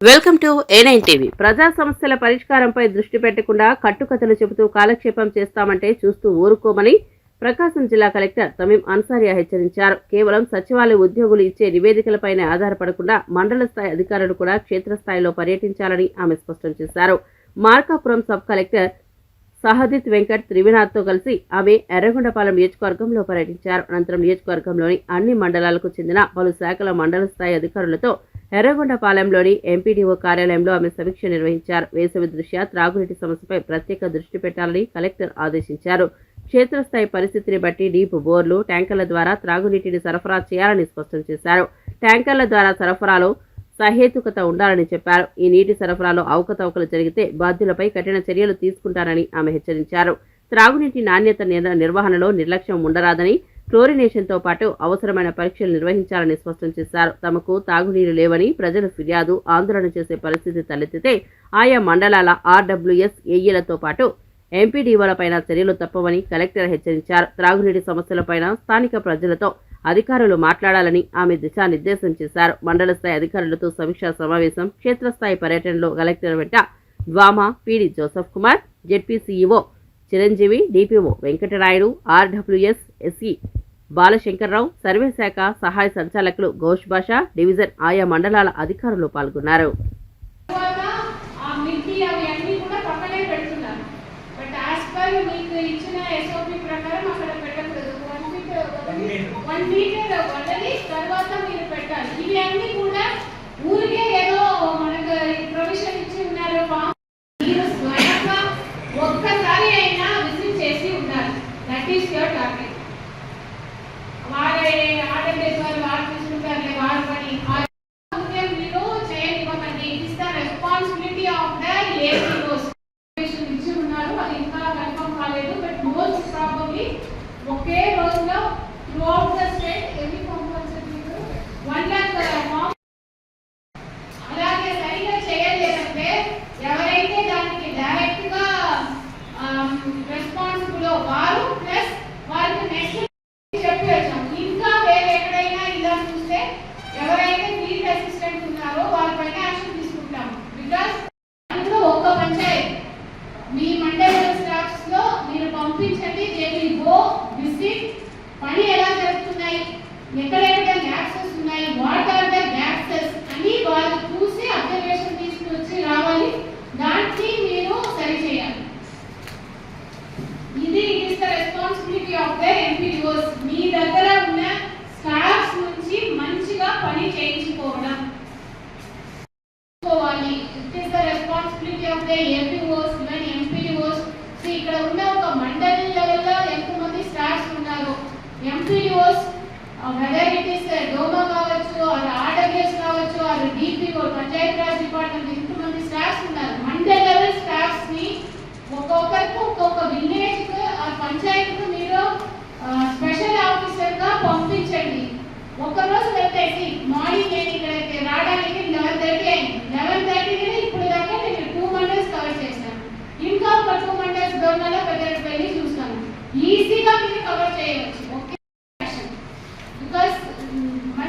Welcome to A9 TV. ప్రజా సమస్యల పరిష్కారంపై దృష్టి పెట్టకుండా కట్టుకథలు చెబుతూ కాలక్షేపం చేస్తామంటే చూస్తూ ఊరుకోమని ప్రకాశం జిల్లా కలెక్టర్ తమీం అన్సారియా హెచ్చరించారు. కేవలం సచివాలయ ఉద్యోగులు ఇచ్చే నివేదికలపైనే ఆధారపడకుండా మండల స్థాయి అధికారులు కూడా క్షేత్రస్థాయిలో పర్యటించాలని ఆమె స్పష్టం చేశారు. మార్కాపురం సబ్ కలెక్టర్ సహదిత్ వెంకట్ త్రివినాథ్తో కలిసి ఆమె ఎర్రగొండపాలెం నియోజకవర్గంలో పర్యటించారు. అనంతరం నియోజకవర్గంలోని అన్ని మండలాలకు చెందిన పలు శాఖల మండల స్థాయి అధికారులతో ఎర్రగొండపాలెంలోని ఎంపీడీఓ కార్యాలయంలో ఆమె సమీక్ష నిర్వహించారు. వేసవి దృష్ట్యా త్రాగునీటి సమస్యపై ప్రత్యేక దృష్టి పెట్టాలని కలెక్టర్ ఆదేశించారు. క్షేత్రస్థాయి పరిస్థితిని బట్టి డీప్ బోర్లు ట్యాంకర్ల ద్వారా త్రాగునీటిని సరఫరా చేయాలని స్పష్టం చేశారు. ట్యాంకర్ల ద్వారా సరఫరాలో సహేతుకత ఉండాలని చెప్పారు. ఈ నీటి సరఫరాలో అవకతవకలు జరిగితే బాధ్యులపై కఠిన చర్యలు తీసుకుంటారని ఆమె హెచ్చరించారు. త్రాగునీటి నాణ్యత నిర్వహణలో నిర్లక్ష్యం ఉండరాదని క్లోరినేషన్తో పాటు అవసరమైన పరీక్షలు నిర్వహించాలని స్పష్టం చేశారు. తమకు తాగునీరు లేవని ప్రజలు ఫిర్యాదు ఆందోళన చేసే పరిస్థితి తలెత్తితే ఆయా మండలాల ఆర్డబ్ల్యూఎస్ ఏఈలతో పాటు ఎంపీడీఓలపైన చర్యలు తప్పవని కలెక్టర్ హెచ్చరించారు. త్రాగునీటి సమస్యలపైన స్థానిక ప్రజలతో అధికారులు మాట్లాడాలని ఆమె దిశానిర్దేశం చేశారు. మండల స్థాయి అధికారులతో సమీక్షా సమావేశం క్షేత్రస్థాయి పర్యటనలో కలెక్టర్ వెంట DWMA PD Joseph Kumar ZP CEO Chiranjeevi DPO Venkatarayudu RWS SE Balashankarrao survey శాఖ సహాయ సంచాలకులు ఘోష్ భాష డివిజన్ ఆయా మండలాల అధికారులు పాల్గొన్నారు వన్ మీటర్ వదలి తర్వాత మీరు పెట్టాలి ఇవి కూడా రెస్పాన్సిబుల్ వారు ప్లస్ వారికి next responsibility MPOs the MPOs so ఇక్కడ ఉన్న ఒక మండలి లెవెల్లో ఎంతమంది స్టాఫ్స్ ఉన్నారు? ఎంపీఓస్ వెదర్ ఇట్ ఈస్ డోమా కావచ్చు అది ఆర్డబ్ల్యూఎస్ కావచ్చు అది డిపిఓ పంచాయత్ రాజ్ డిపార్ట్మెంట్ ఇంతమంది స్టాఫ్స్ ఉన్నారు? మండల్ లెవెల్ స్టాఫ్స్ని ఒక్కొక్కరికి ఒక్కొక్క విలేజ్కు ఆ పంచాయత్ మీరు స్పెషల్ ఆఫీసర్గా పంపించండి. ఒక రోజు వెళ్తే మార్నింగ్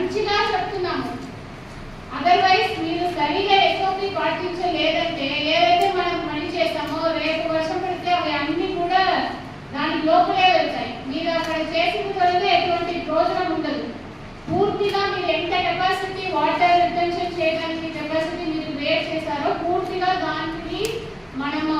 మంచిగా చెప్తున్నాము. అదర్వైజ్ మీరు సరిగా ఎస్ఓపి పాటించలేదంటే ఏదైతే మనం పని చేస్తామో రేపు వర్షం పడితే అవి అన్ని కూడా దాని లోపలే వెళ్తాయి. మీరు అక్కడ చేసిన తర్వాత ఎటువంటి ప్రయోజనం ఉండదు. పూర్తిగా మీరు ఎంత కెపాసిటీ వాటర్ రిటెన్షన్ చేయడానికి కెపాసిటీ మీరు క్రియేట్ చేశారో పూర్తిగా దానికి మనము